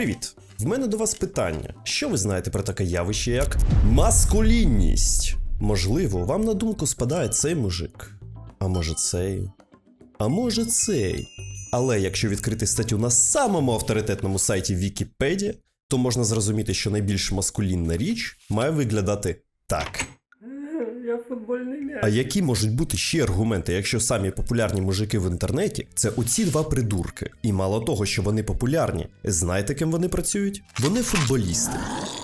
Привіт! В мене до вас питання. Що ви знаєте про таке явище, як маскулінність? Можливо, вам на думку спадає цей мужик. А може цей? А може цей? Але якщо відкрити статтю на самому авторитетному сайті Вікіпедія, то можна зрозуміти, що найбільш маскулінна річ має виглядати так. А які можуть бути ще аргументи, якщо самі популярні мужики в інтернеті це оці два придурки. І мало того, що вони популярні, знаєте, ким вони працюють? Вони футболісти.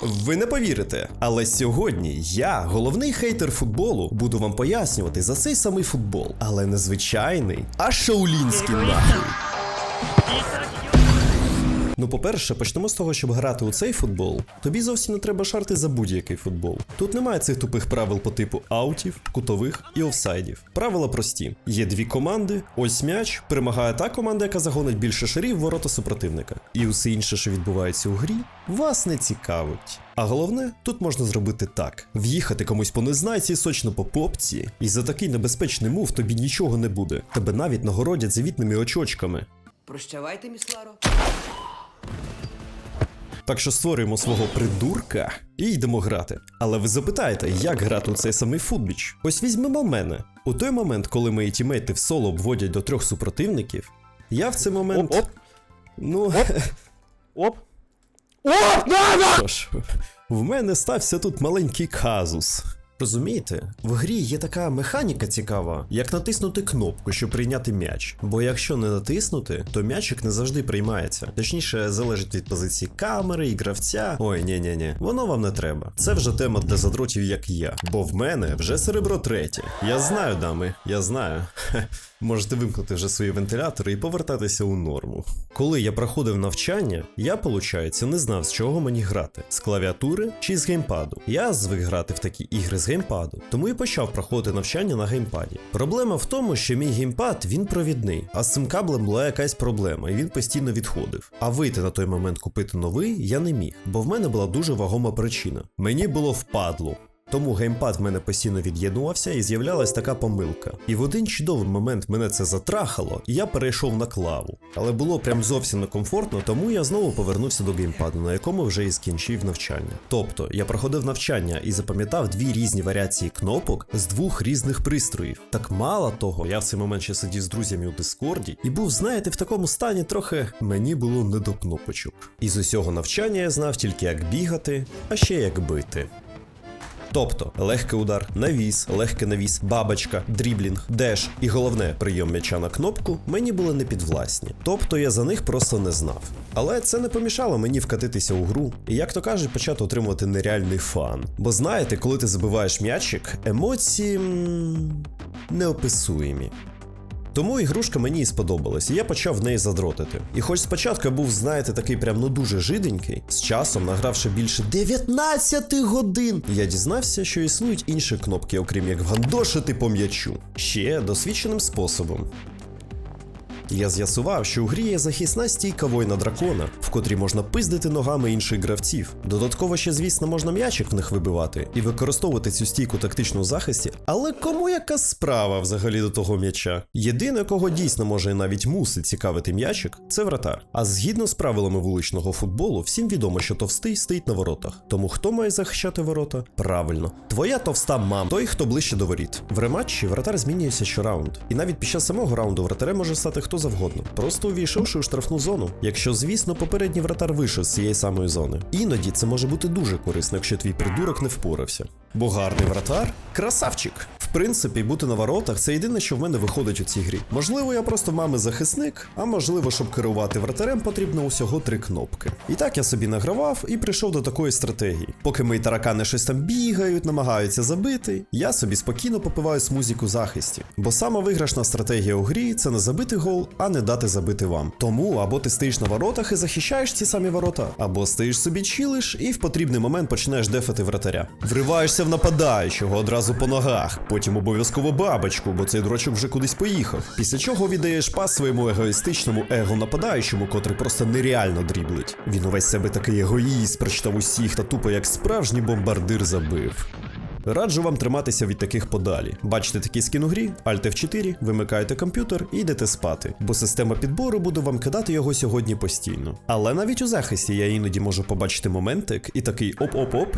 Ви не повірите, але сьогодні я, головний хейтер футболу, буду вам пояснювати за цей самий футбол, але не звичайний, а шаулінський нахуй. Ну, по-перше, почнемо з того, щоб грати у цей футбол. Тобі зовсім не треба шарти за будь-який футбол. Тут немає цих тупих правил по типу аутів, кутових і офсайдів. Правила прості: є дві команди, ось м'яч, перемагає та команда, яка загонить більше шарів в ворота супротивника. І усе інше, що відбувається у грі, вас не цікавить. А головне, тут можна зробити так: в'їхати комусь по незнайці сочно по попці, і за такий небезпечний мув тобі нічого не буде. Тебе навіть нагородять завітними очочками. Прощавайте, місларо. Так що створюємо свого придурка і йдемо грати. Але ви запитаєте, як грати у цей самий футбіч? Ось візьмемо мене. У той момент, коли мої тімейти в соло обводять до трьох супротивників, я в цей момент. Оп, оп. Ну, Оп. Оп, на! що ж, в мене стався тут маленький казус. Розумієте, в грі є така механіка цікава, як натиснути кнопку, щоб прийняти м'яч. Бо якщо не натиснути, то м'ячик не завжди приймається. Точніше, залежить від позиції камери і гравця. Ой, ні ні ні воно вам не треба. Це вже тема для задротів, як я. Бо в мене вже серебро третє. Я знаю, дами, я знаю. Можете вимкнути вже свої вентилятори і повертатися у норму. Коли я проходив навчання, я, получається, не знав, з чого мені грати: з клавіатури чи з геймпаду. Я звик грати в такі ігри з геймпаду, тому і почав проходити навчання на геймпаді. Проблема в тому, що мій геймпад він провідний, а з цим каблем була якась проблема, і він постійно відходив. А вийти на той момент купити новий я не міг, бо в мене була дуже вагома причина. Мені було впадло. Тому геймпад в мене постійно від'єднувався і з'являлась така помилка. І в один чудовий момент мене це затрахало, і я перейшов на клаву. Але було прям зовсім некомфортно, тому я знову повернувся до геймпаду, на якому вже і скінчив навчання. Тобто я проходив навчання і запам'ятав дві різні варіації кнопок з двох різних пристроїв. Так мало того, я в цей момент ще сидів з друзями у Дискорді і був, знаєте, в такому стані трохи мені було не до кнопочок. І з усього навчання я знав тільки як бігати, а ще як бити. Тобто легкий удар, навіс, легкий навіс, бабочка, дріблінг, деш і головне прийом м'яча на кнопку мені були не підвласні. Тобто я за них просто не знав. Але це не помішало мені вкатитися у гру і, як то кажуть, почати отримувати нереальний фан. Бо знаєте, коли ти забиваєш м'ячик, емоції неописуємі. Тому ігрушка мені і сподобалась, і я почав в неї задротити. І хоч спочатку я був, знаєте, такий прям ну дуже жиденький, з часом, награвши більше 19 годин, я дізнався, що існують інші кнопки, окрім як вгандошити по м'ячу. Ще досвідченим способом. Я з'ясував, що у грі є захисна стійка воїна дракона, в котрій можна пиздити ногами інших гравців. Додатково ще, звісно, можна м'ячик в них вибивати і використовувати цю стійку тактично захисті. Але кому яка справа взагалі до того м'яча? Єдине, кого дійсно може навіть мусить цікавити м'ячик, це вратар. А згідно з правилами вуличного футболу, всім відомо, що товстий стоїть на воротах. Тому хто має захищати ворота? Правильно, твоя товста мам, той, хто ближче до воріт. В рематчі вратар змінюється щораунд. І навіть під час самого раунду вратарем може стати хто завгодно, просто увійшовши у штрафну зону. Якщо, звісно, попередній вратар вийшов з цієї самої зони. Іноді це може бути дуже корисно, якщо твій придурок не впорався. Бо гарний вратар красавчик. В принципі, бути на воротах це єдине, що в мене виходить у цій грі. Можливо, я просто мами захисник, а можливо, щоб керувати вратарем, потрібно усього три кнопки. І так я собі награвав і прийшов до такої стратегії. Поки мої таракани щось там бігають, намагаються забити, я собі спокійно попиваю смузік у захисті. Бо сама виграшна стратегія у грі це не забити гол, а не дати забити вам. Тому або ти стоїш на воротах і захищаєш ці самі ворота, або стоїш собі чилиш і в потрібний момент починаєш дефати вратаря. Вриваєшся в нападаючого одразу по ногах, потім обов'язково бабочку, бо цей дрочок вже кудись поїхав. Після чого віддаєш пас своєму егоїстичному его нападаючому, котрий просто нереально дріблить. Він увесь себе такий егоїст, прочитав усіх та тупо як справжній бомбардир забив. Раджу вам триматися від таких подалі. Бачите такий скін у грі, Alt F4, вимикаєте комп'ютер і йдете спати, бо система підбору буде вам кидати його сьогодні постійно. Але навіть у захисті я іноді можу побачити моментик і такий оп-оп-оп.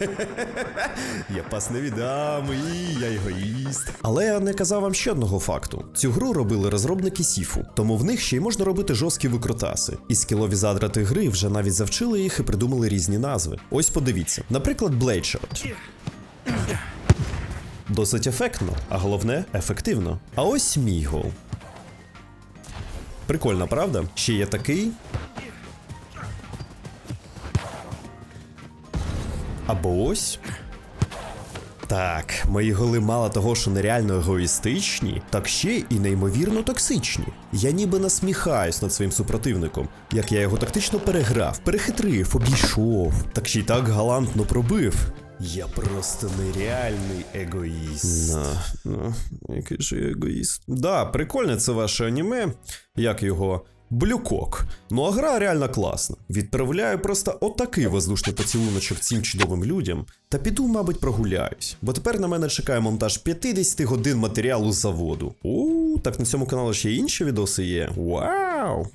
Я пас не віддам, і я егоїст. Але я не казав вам ще одного факту: цю гру робили розробники Сіфу, тому в них ще й можна робити жорсткі викрутаси. І скілові задрати гри вже навіть завчили їх і придумали різні назви. Ось подивіться, наприклад, Blade Shot. Досить ефектно, а головне ефективно. А ось мій гол. Прикольно, правда? Ще є такий. Або ось. Так, мої голи мало того, що нереально егоїстичні, так ще і неймовірно токсичні. Я ніби насміхаюсь над своїм супротивником, як я його тактично переграв, перехитрив, обійшов, так ще й так галантно пробив. Я просто нереальний егоїст. На, ну, який же егоїст. Да, прикольне це ваше аніме. Як його? Блюкок. Ну а гра реально класна. Відправляю просто отакий воздушний поцілуночок цим чудовим людям. Та піду, мабуть, прогуляюсь. Бо тепер на мене чекає монтаж 50 годин матеріалу заводу. У, так на цьому каналі ще інші відоси є. Вау!